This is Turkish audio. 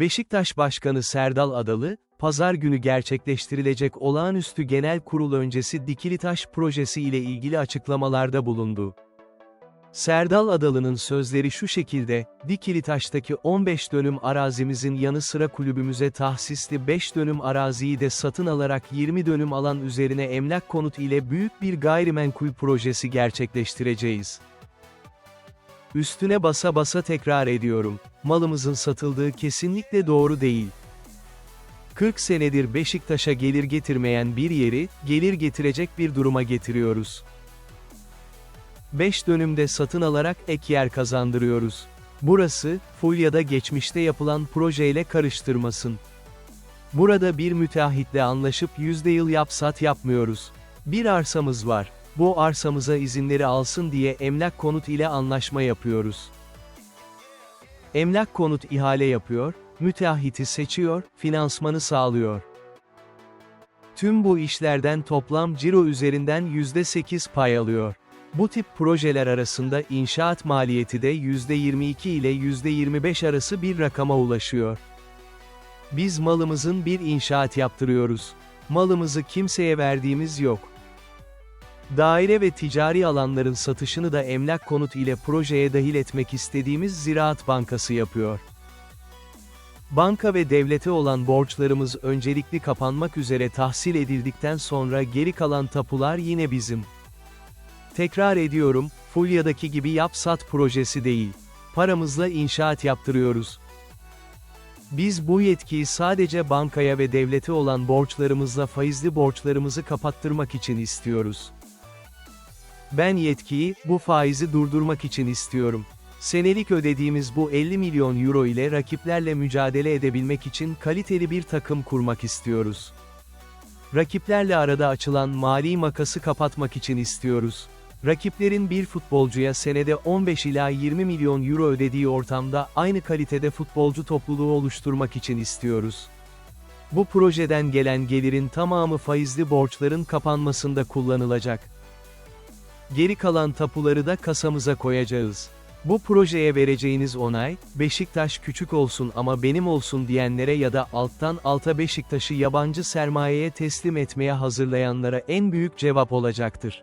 Beşiktaş Başkanı Serdal Adalı, pazar günü gerçekleştirilecek olağanüstü genel kurul öncesi Dikilitaş projesi ile ilgili açıklamalarda bulundu. Serdal Adalı'nın sözleri şu şekilde, Dikilitaş'taki 15 dönüm arazimizin yanı sıra kulübümüze tahsisli 5 dönüm araziyi de satın alarak 20 dönüm alan üzerine emlak konut ile büyük bir gayrimenkul projesi gerçekleştireceğiz. Üstüne basa basa tekrar ediyorum, malımızın satıldığı kesinlikle doğru değil. 40 senedir Beşiktaş'a gelir getirmeyen bir yeri, gelir getirecek bir duruma getiriyoruz. 5 dönümde satın alarak ek yer kazandırıyoruz. Burası, Fulya'da geçmişte yapılan projeyle karıştırmasın. Burada bir müteahhitle anlaşıp yüzde yıl yap sat yapmıyoruz. Bir arsamız var. Bu arsamıza izinleri alsın diye emlak konut ile anlaşma yapıyoruz. Emlak konut ihale yapıyor, müteahhiti seçiyor, finansmanı sağlıyor. Tüm bu işlerden toplam ciro üzerinden %8 pay alıyor. Bu tip projeler arasında inşaat maliyeti de %22 ile %25 arası bir rakama ulaşıyor. Biz malımızın bir inşaat yaptırıyoruz. Malımızı kimseye verdiğimiz yok. Daire ve ticari alanların satışını da emlak konut ile projeye dahil etmek istediğimiz Ziraat Bankası yapıyor. Banka ve devlete olan borçlarımız öncelikli kapanmak üzere tahsil edildikten sonra geri kalan tapular yine bizim. Tekrar ediyorum, Fulya'daki gibi yap-sat projesi değil. Paramızla inşaat yaptırıyoruz. Biz bu yetkiyi sadece bankaya ve devlete olan borçlarımızla faizli borçlarımızı kapattırmak için istiyoruz. Ben yetkiyi, bu faizi durdurmak için istiyorum. Senelik ödediğimiz bu 50 milyon euro ile rakiplerle mücadele edebilmek için kaliteli bir takım kurmak istiyoruz. Rakiplerle arada açılan mali makası kapatmak için istiyoruz. Rakiplerin bir futbolcuya senede 15 ila 20 milyon euro ödediği ortamda aynı kalitede futbolcu topluluğu oluşturmak için istiyoruz. Bu projeden gelen gelirin tamamı faizli borçların kapanmasında kullanılacak. Geri kalan tapuları da kasamıza koyacağız. Bu projeye vereceğiniz onay, Beşiktaş küçük olsun ama benim olsun diyenlere ya da alttan alta Beşiktaş'ı yabancı sermayeye teslim etmeye hazırlayanlara en büyük cevap olacaktır.